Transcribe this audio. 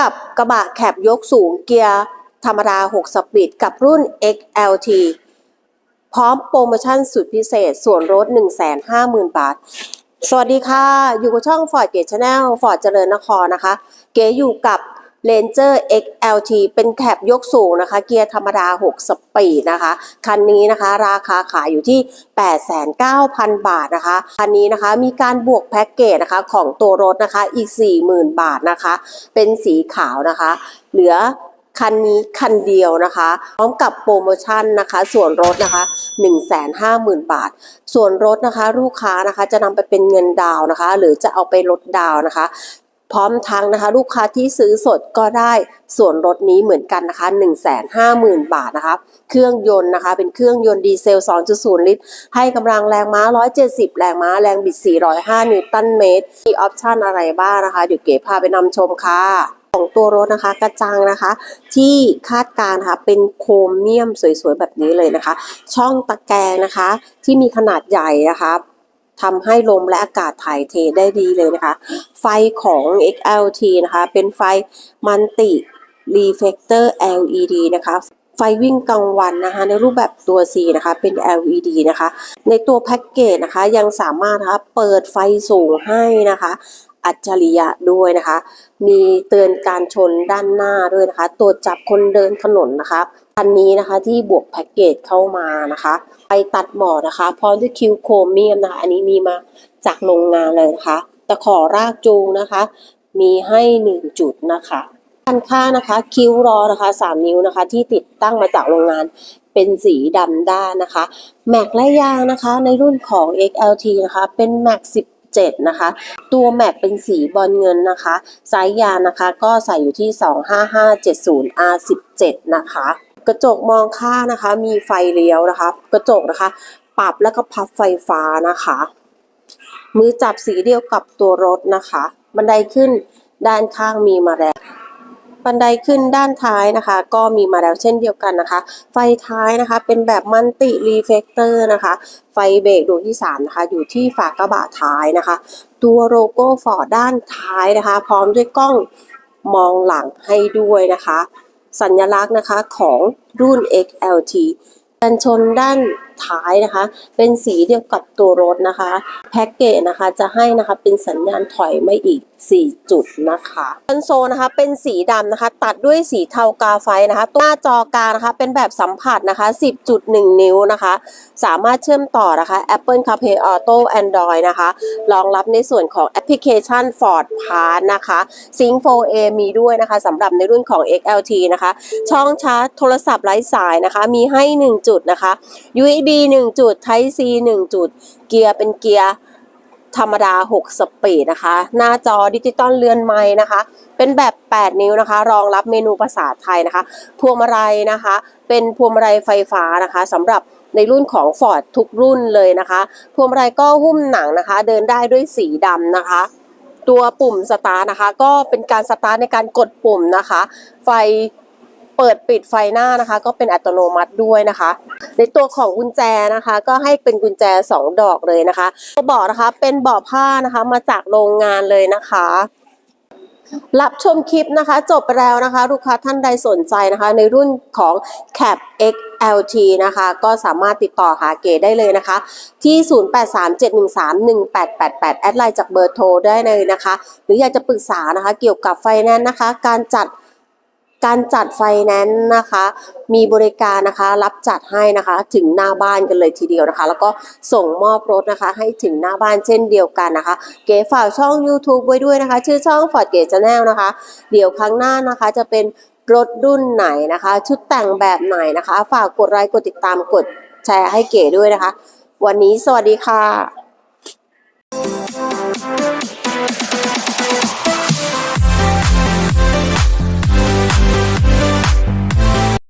กับกระบะแคบยกสูงเกียร์ธรรมดา 6 สปีดกับรุ่น XLT พร้อมโปรโมชั่นสุดพิเศษส่วนลด150,000 บาท สวัสดีค่ะ อยู่กับช่อง Ford เก t Channel Ford เจริญนครนะคะ เก๋อยู่กับ Ranger XLT เป็นแคบยกสูงนะคะ เกียร์ธรรมดา 6 สปีดนะคะ คันนี้นะคะราคาขายอยู่ที่ 89,000 บาทนะคะ คันนี้นะคะมีการบวกแพ็กเกจนะคะของตัวรถนะคะอีก 40,000 บาทนะคะ เป็นสีขาวนะคะ เหลือคันนี้คันเดียวนะคะ พร้อมกับโปรโมชั่นนะคะ ส่วนลดนะคะ150,000 บาท ส่วนลดนะคะ ลูกค้านะคะจะนำไปเป็นเงินดาวนะคะ หรือจะเอาไปลดดาวนะคะ พร้อมทั้งนะคะ ลูกค้าที่ซื้อสดก็ได้ส่วนลดนี้เหมือนกันนะคะ 150,000 บาทนะคะ เครื่องยนต์นะคะ เป็นเครื่องยนต์ดีเซล 2.0 ลิตร ให้กำลังแรงม้า 170 แรงม้า แรงบิด 405 นิวตันเมตร มีออปชันอะไรบ้างนะคะ เดี๋ยวเก๋พาไปนำชมค่ะของตัวรถนะคะกระจังนะคะ ที่คาดการณ์นะคะเป็นโครเมียมสวยๆแบบนี้เลยนะคะ ช่องตะแกรงนะคะ ที่มีขนาดใหญ่นะคะ ทำให้ลมและอากาศถ่ายเทได้ดีเลยนะคะ ไฟของ XLT นะคะ เป็นไฟมันติรีเฟกเตอร์ LED นะคะไฟวิ่งกลางวันนะคะในรูปแบบตัว C นะคะเป็น LED นะคะ ในตัวแพ็กเกจนะคะยังสามารถนะคะเปิดไฟสูงให้นะคะ อัจฉริยะด้วยนะคะ มีเตือนการชนด้านหน้าด้วยนะคะตัวจจับคนเดินถนนนะคะคันนี้นะคะที่บวกแพ็กเกจเข้ามานะคะ ไปตัดหมอนะคะ พร้อมด้วยคิวโครเมียมนะคะ อันนี้มีมาจากโรงงานเลยนะคะ ตะขอรากจูงนะคะ มีให้หนึ่งจุดนะคะด้านข้างนะคะ คิ้วรอนะคะ3นิ้วนะคะ ที่ติดตั้งมาจากโรงงานเป็นสีดำด้านนะคะ แม็กและยางนะคะ ในรุ่นของ XLT นะคะ เป็นแม็ก 7 นะคะ ตัวแม็กเป็นสีบอลเงินนะคะไซส์ยานะคะ ก็ใส่อยู่ที่ 25570 R17 นะคะ กระจกมองข้างนะคะ มีไฟเลี้ยวนะคะ กระจกนะคะ ปรับแล้วก็พับไฟฟ้านะคะ มือจับสีเดียวกับตัวรถนะคะ บันไดขึ้นด้านข้างมีมาแล้ว บันไดขึ้นด้านท้ายนะคะ ก็มีมาแล้วเช่นเดียวกันนะคะ ไฟท้ายนะคะเป็นแบบมัลติรีเฟกเตอร์นะคะ ไฟเบรกดวงที่ 3 นะคะ อยู่ที่ฝากระบะท้ายนะคะ ตัวโลโก้ฟอร์ดด้านท้ายนะคะ พร้อมด้วยกล้องมองหลังให้ด้วยนะคะ สัญลักษณ์นะคะของรุ่น XLT กันชนด้าน ท้ายนะคะ เป็นสีเดียวกับตัวรถนะคะ แพ็กเกจนะคะจะให้นะคะเป็นสัญญาณถอยไม่อีก 4 จุดนะคะคอนโซลนะคะเป็นสีดำนะคะ ตัดด้วยสีเทากาไฟนะคะตัวหน้าจอกลางนะคะ เป็นแบบสัมผัสนะคะ 10.1 นิ้วนะคะ สามารถเชื่อมต่อนะคะ Apple CarPlay Auto Android นะคะ รองรับในส่วนของแอปพลิเคชัน Ford Pass นะคะ Sync 4A มีด้วยนะคะสำหรับในรุ่นของ XLT นะคะ ช่องชาร์จโทรศัพท์ไร้สายนะคะ มีให้ 1 จุดนะคะ USB 1จุด Type C 1จุด เกียร์เป็นเกียร์ธรรมดา 6 สปีดนะคะ หน้าจอดิจิตอลเรือนไม้นะคะ เป็นแบบ 8 นิ้วนะคะ รองรับเมนูภาษาไทยนะคะ พวงมาลัยนะคะ เป็นพวงมาลัยไฟฟ้านะคะสำหรับในรุ่นของ Ford ทุกรุ่นเลยนะคะ พวงมาลัยก็หุ้มหนังนะคะ เดินได้ด้วยสีดำนะคะ ตัวปุ่มสตาร์นะคะ ก็เป็นการสตาร์ในการกดปุ่มนะคะ ไฟ เปิดปิดไฟหน้านะคะ ก็เป็นอัตโนมัติด้วยนะคะ ในตัวของกุญแจนะคะ ก็ให้เป็นกุญแจ 2 ดอกเลยนะคะตัวเบาะนะคะเป็นเบาะผ้านะคะมาจากโรงงานเลยนะคะรับชมคลิปนะคะ จบไปแล้วนะคะ ลูกค้าท่านใดสนใจนะคะ ในรุ่นของ Cap XLT นะคะ ก็สามารถติดต่อหาเก๋ได้เลยนะคะ ที่ 0837131888 แอดไลน์จากเบอร์โทรได้เลยนะคะ หรืออยากจะปรึกษานะคะ เกี่ยวกับไฟแนนซ์นะคะ การจัด การจัดไฟแนนซ์นะคะ มีบริการนะคะ รับจัดให้นะคะ ถึงหน้าบ้านกันเลยทีเดียวนะคะ แล้วก็ส่งมอบรถนะคะ ให้ถึงหน้าบ้านเช่นเดียวกันนะคะ เก๋ฝากช่อง YouTube ไว้ด้วยนะคะ ชื่อช่อง Ford เก๋ Channel นะคะ เดี๋ยวครั้งหน้านะคะจะเป็นรถรุ่นไหนนะคะ ชุดแต่งแบบไหนนะคะ ฝากกดไลค์กดติดตามกดแชร์ให้เก๋ด้วยนะคะ วันนี้สวัสดีค่ะ